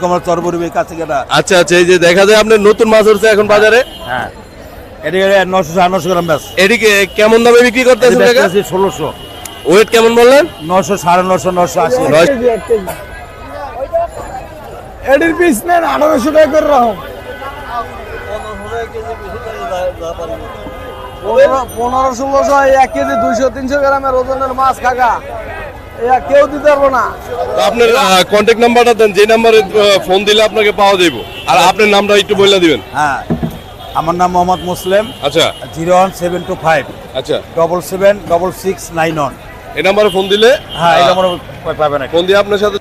নীলকমল চরবরবি কাছে কেটা আচ্ছা আচ্ছা এই যে দেখা যায় আপনার নতুন মাছ উঠছে এখন বাজারে? হ্যাঁ। এদিকে নশো সাড়ে নশো গ্রাম ব্যাস। এদিকে কেমন দামে বিক্রি করতেছেন কাকা? ষোলোশো। ওয়েট কেমন বললেন? নশো সাড়ে নশো নশো আশি। এটির পিস নেন আঠারোশো টাকা করে রাখো পনেরো ষোলোশো এক কেজি দুইশো তিনশো গ্রামের ওজনের মাছ এ কেউ দিতে পারব না। তো আপনার কন্ট্যাক্ট নাম্বারটা দেন যে নাম্বারে ফোন দিলে আপনাকে পাওয়া যাইব। আর আপনার নামটা একটু বলে দিবেন। হ্যাঁ আমার নাম মোহাম্মদ মুসলিম। আচ্ছা। Zero one seven two five. আচ্ছা। Double seven double six nine one. এই নাম্বারে ফোন দিলে হ্যাঁ এই নম্বর পাবেন না ফোন দিয়ে আপনার সাথে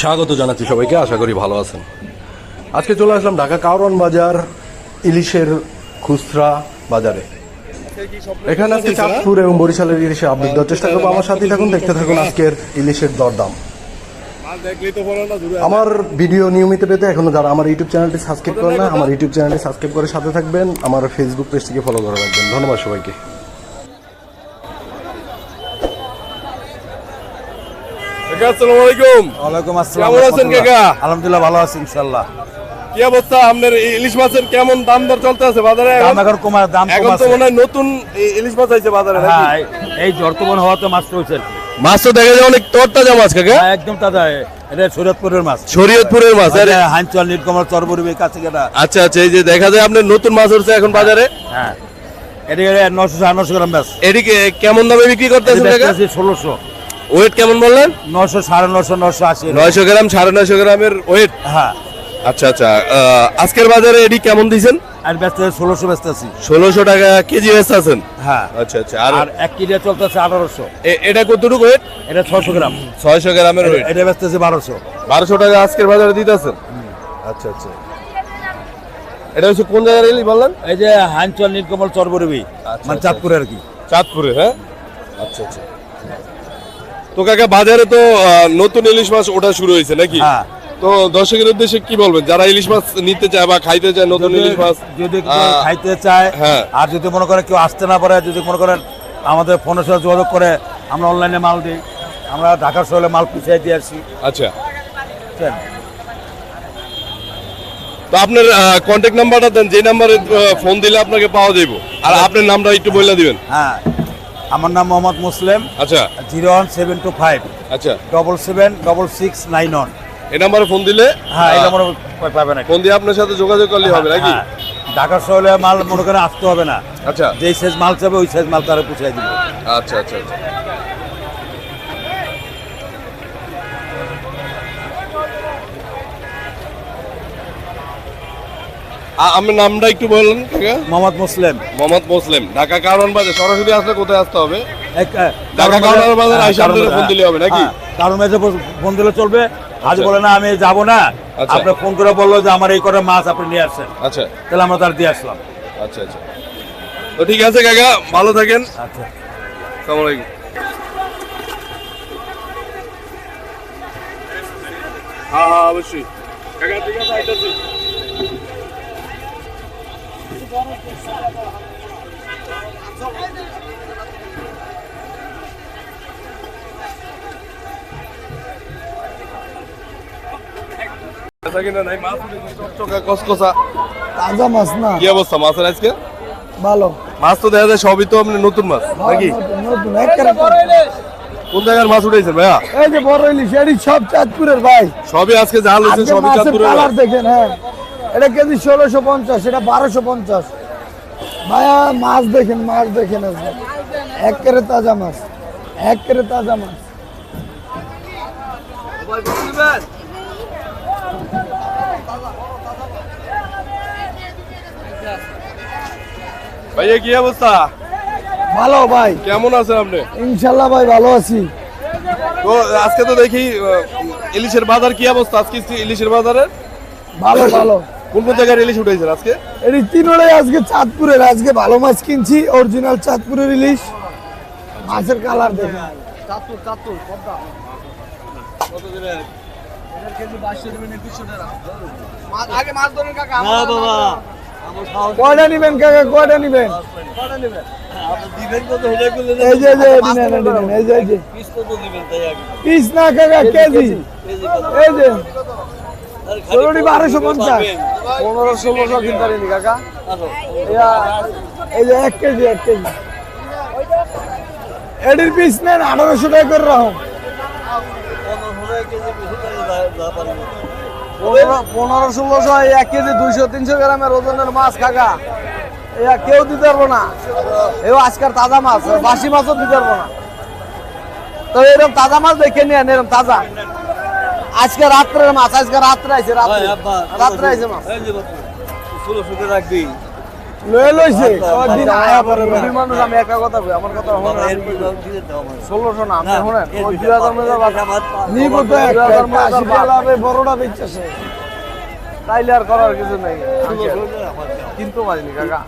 স্বাগত জানাচ্ছি সবাইকে আশা করি ভালো আছেন। আজকে চলে আসলাম ঢাকা কাউরন বাজার ইলিশের খুচরা বাজারে। এখানে আজকে চাঁদপুর এবং বরিশালের ইলিশে আপডেট দেওয়ার চেষ্টা করব। আমার সাথেই থাকুন দেখতে থাকুন আজকের ইলিশের দরদাম। আমার ভিডিও নিয়মিত পেতে এখনও যারা আমার ইউটিউব চ্যানেলটি সাবস্ক্রাইব করেন না আমার ইউটিউব চ্যানেলটি সাবস্ক্রাইব করে সাথে থাকবেন আমার ফেসবুক পেজটিকে ফলো করে রাখবেন। ধন্যবাদ সবাইকে। আসসালামু আলাইকুম। ওয়ালাইকুম আসসালাম কেমন আছেন কাকা? আলহামদুলিল্লাহ ভালো আছি ইনশাল্লাহ কি অবস্থা আপনার ইলিশ মাছের কেমন দাম দর চলতে আছে বাজারে দাম এখন? কমার দাম এখন তো মনে হয় নতুন ইলিশ মাছ আইছে বাজারে নাকি? হ্যাঁ এই হওয়াতে মাছ চলছে মাছ তো দেখা যায় অনেক তরতাজা মাছ কাকা। হ্যাঁ, একদম তাজা। এটা শরীয়তপুরের মাছ। শরীয়তপুরের মাছ আরে। হাঞ্চল নীলকমল চরবরবি কাছে কেটা আচ্ছা আচ্ছা এই যে দেখা যায় আপনার নতুন মাছ উঠছে এখন বাজারে? হ্যাঁ। এদিকে নশো সাড়ে নশো গ্রাম ব্যাস এদিকে কেমন দামে বিক্রি করতেছেন কাকা? ষোলোশো। ওয়েট কেমন বললেন? নশো সাড়ে নশো নশো আশি। নয়শো গ্রাম সাড়ে নয়শো গ্রামের ওয়েট হ্যাঁ। আচ্ছা আচ্ছা আজকের বাজারে এডি কেমন দিছেন আর ব্যস্ত ষোলোশো ব্যস্ত আছি। ষোলোশো টাকা কেজি বেচতে আছেন? হ্যাঁ। আচ্ছা আচ্ছা আর এক কেজি চলতেছে আঠারোশো। এটা কতটুকু ওয়েট এটা ছশো গ্রাম। ছয়শো গ্রামের ওয়েট এটা ব্যস্ত আছে বারোশো। বারোশো টাকা আজকের বাজারে দিতেছেন? আচ্ছা আচ্ছা। এটা হচ্ছে কোন জায়গার এলি বললেন? এই যে হাঞ্চল নীলকমল চরবরবি মানে আচ্ছা। চাঁদপুরে আর কি। চাঁদপুরে হ্যাঁ? আচ্ছা আচ্ছা। তো কাকা বাজারে তো নতুন ইলিশ মাছ ওঠা শুরু হয়েছে নাকি? হ্যাঁ। তো দর্শকের উদ্দেশ্যে কি বলবেন? যারা ইলিশ মাছ নিতে চায় বা খাইতে চায় নতুন ইলিশ মাছ যদি খাইতে চায় হ্যাঁ। আর যদি মনে করেন কেউ আসতে না পারে যদি মনে করেন আমাদের ফোনের সাথে যোগাযোগ করে আমরা অনলাইনে মাল দিই আমরা ঢাকার শহরে মাল পিছিয়ে দিয়ে আসি। আচ্ছা। তো আপনার কন্ট্যাক্ট নাম্বারটা দেন যে নাম্বারে ফোন দিলে আপনাকে পাওয়া যাইব। আর আপনার নামটা একটু বলে দিবেন। হ্যাঁ। আমার নাম মোহাম্মদ মুসলিম। আচ্ছা। Zero one seven two five. আচ্ছা। Double seven double six nine one. এই নাম্বারে ফোন দিলে হ্যাঁ এই নম্বর পাবেন না ফোন দিয়ে আপনার সাথে যোগাযোগ করলে হবে নাকি? হ্যাঁ, ঢাকার শহরে মাল মনে করেন আসতে হবে না। আচ্ছা। যেই সাইজ মাল চাবে ওই সাইজ মাল তারা পুষাই দিবে। আচ্ছা আচ্ছা আচ্ছা। আ- নামটা একটু বললেন মোহাম্মদ মুসলিম। মোহাম্মদ মুসলিম। ঢাকা কারণ বাজার। সরাসরি আসলে কোথায় আসতে হবে? ঢাকা কারণ বাজার- হ্যাঁ, আইসা ফোন দিলে হবে নাকি? হ্যাঁ, কারণ বাজার ফোন দিলে চলবে। আজ বলে না আমি যাব না। আচ্ছা। আপনি ফোন করে বলল যে আমার এই কটা মাছ আপনি নিয়ে আসছেন। আচ্ছা। তাহলে আমরা তার দিয়ে আসলাম। আচ্ছা আচ্ছা। তো ঠিক আছে কাকা ভালো থাকেন। আচ্ছা। আসসালামু আলাইকুম। হ্যাঁ হ্যাঁ অবশ্যই। কাকা ঠিক আছে আইতাছি। বেচা কিনা নাই, মাছ চকচকা, কসকসা। তাজা মাছ না? কি অবস্থা মাছের আজকে? ভালো। মাছ তো দেখা যায় সবই তো আপনি নতুন মাছ নাকি? নতুন, নতুন কোন জায়গার মাছ উঠেছেন ভাইয়া? এই যে বড় ইলিশ এটি সব চাঁদপুরের ভাই। সবই আজকে জাল হয়েছে সবই চাঁদপুরের কালার। দেখেন হ্যাঁ। এটা কেজি ষোলোশো পঞ্চাশ এটা বারোশো পঞ্চাশ। ভাইয়া মাছ দেখেন মাছ দেখেন আজকে। একেবারে তাজা মাছ একেবারে তাজা মাছ। ভাইয়া কি অবস্থা? ভালো ভাই। কেমন আছেন আপনি? ইনশাল্লাহ ভাই ভালো আছি। তো আজকে তো দেখি ইলিশের বাজার কি অবস্থা? আজকে ইলিশের বাজারে? ভালো ভালো। কোন কোন জায়গায় ইলিশ উঠেছেন আজকে? এটি তিনটাই আজকে চাঁদপুরের আজকে ভালো মাছ কিনছি অরিজিনাল চাঁদপুরের ইলিশ। মাছের কালার দেখেন। না বাবা কয়টা নিবেন কাকা কয়টা নিবেন এই যে এই যে এটি নেন, এটি নেন, এই যে এই যে পিস না কাকা কেজি। এই যে। ষোলোটি বারোশো পঞ্চাশ। পনেরো ষোলোশো কিনতে পারিনি কাকা। এই যে এক কেজি এক কেজি। এটির পিস নেন আঠারোশো টাকা করে রাখুন। পনেরো ষোলোশো এক কেজি দুইশো তিনশো গ্রামের ওজনের মাছ কাকা। এ কেউ দিতে পারব না। এও আজকাল তাজা মাছ বাসি মাছও দিতে পারব না। তো এরকম তাজা মাছ দেখে নিয়ে এরকম তাজা। আজকে রাত্রের মাছ আজকে রাত্রে আছে রাত্রে। রাত্রে আইছে মাছ। লয়ে লইছে দিন আয়া পরে নদীর মানুষ আমি একা কথা কই আমার কথা শুনেন। ষোলোশো না আপনি শুনেন? ওই দুই হাজার আশি লাভে বড়টা বেচছে তাইলে আর করার কিছু নাই। কিন্তু পারিনি কাকা।